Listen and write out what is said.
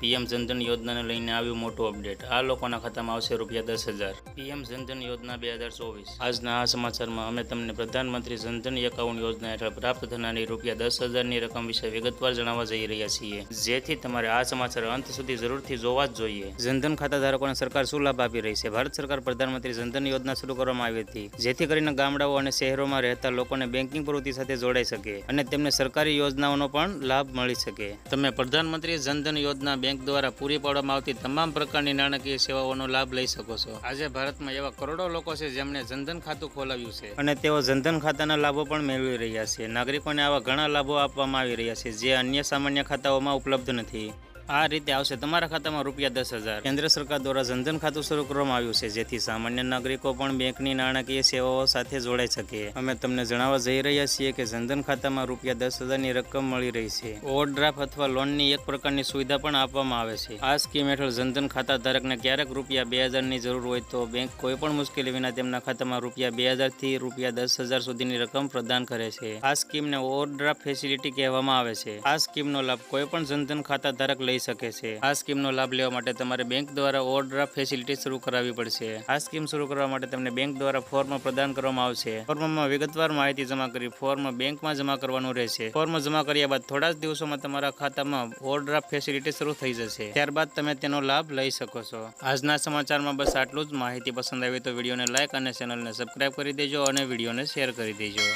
PM Jan Dhan યોજનાને લઈને આવ્યું મોટું અપડેટ. આ લોકોના ખાતામાં આવશે રૂપિયા દસ હજાર. પીએમ જનધન યોજના બે હજાર ચોવીસ. આજના આ સમાચારમાં અમે તમને પ્રધાનમંત્રી જનધન એકાઉન્ટ યોજના હેઠળ પ્રાપ્ત થનારી રૂપિયા દસ હજારની રકમ વિશે વિગતવાર જણાવવા જઈ રહ્યા છીએ. જેથી તમારે આ સમાચાર અંત સુધી જરૂરથી જોવા જ જોઈએ. જનધન ખાતા ધારકોને સરકાર શું લાભ આપી રહી છે? ભારત સરકાર પ્રધાનમંત્રી જનધન યોજના શરૂ કરવામાં આવી હતી, જેથી કરીને ગામડાઓ અને શહેરોમાં રહેતા લોકોને બેન્કિંગ પ્રવૃત્તિ સાથે જોડાઈ શકે અને તેમને સરકારી યોજનાઓનો પણ લાભ મળી શકે. તમે પ્રધાનમંત્રી જનધન યોજના બેંક દ્વારા પૂરી પાડવામાં આવતી તમામ પ્રકારની નાણાકીય સેવાઓનો લાભ લઈ શકો છો. આજે ભારતમાં એવા કરોડો લોકો છે જેમણે જનધન ખાતું ખોલાવ્યું છે. અને તેઓ જનધન ખાતાના લાભો પણ મેળવી રહ્યા છે. નાગરિકોને આવા ઘણા લાભો આપવામાં આવી રહ્યા છે જે અન્ય સામાન્ય ખાતાઓમાં ઉપલબ્ધ નથી. આ રીતે આવશે. તમારા ખાતામાં રૂપિયા દસ હજાર. કેન્દ્ર સરકાર દ્વારા જનધન ખાતું શરૂ કરવામાં આવ્યું છે, જેથી સામાન્ય નાગરિકો પણ બેંકની નાણાકીય સેવાઓ સાથે જોડાઈ શકે. અમે તમને જણાવવા જઈ રહ્યા છીએ કે જનધન ખાતામાં રૂપિયા દસ હજારની રકમ મળી રહી છે. ઓવરડ્રાફ્ટ અથવા લોનની એક પ્રકારની સુવિધા પણ આપવામાં આવે છે. આ સ્કીમ હેઠળ જનધન ખાતા ધારકને ક્યારેક રૂપિયા બે હજારની જરૂર હોય તો બેંક કોઈ પણ મુશ્કેલી વિના તેમના ખાતામાં રૂપિયા બે હજારથી રૂપિયા દસ હજાર સુધીની રકમ પ્રદાન કરે છે. આ સ્કીમને ઓવરડ્રાફ્ટ ફેસિલિટી કહેવામાં આવે છે. આ સ્કીમનો લાભ કોઈ પણ જનધન ખાતા ધારક લઈ શકે છે. આ સ્કીમનો લાભ લેવા માટે તમારે બેંક દ્વારા ઓવરડ્રાફ્ટ ફેસિલિટી શરૂ કરાવવી પડશે. આ સ્કીમ શરૂ કરવા માટે તમને બેંક દ્વારા ફોર્મ પ્રદાન કરવામાં આવશે. ફોર્મમાં વિગતવાર માહિતી જમા કરી ફોર્મ બેંકમાં જમા કરવાનું રહેશે. ફોર્મ જમા કર્યા બાદ થોડા જ દિવસોમાં તમારા ખાતામાં ઓવરડ્રાફ્ટ ફેસિલિટી શરૂ થઈ જશે. ત્યારબાદ તમે તેનો લાભ લઈ શકો છો. આજના સમાચારમાં બસ આટલું જ. માહિતી પસંદ આવી તો વિડીયોને લાઇક અને ચેનલને સબસ્ક્રાઇબ કરી દેજો અને વિડીયોને શેર કરી દેજો.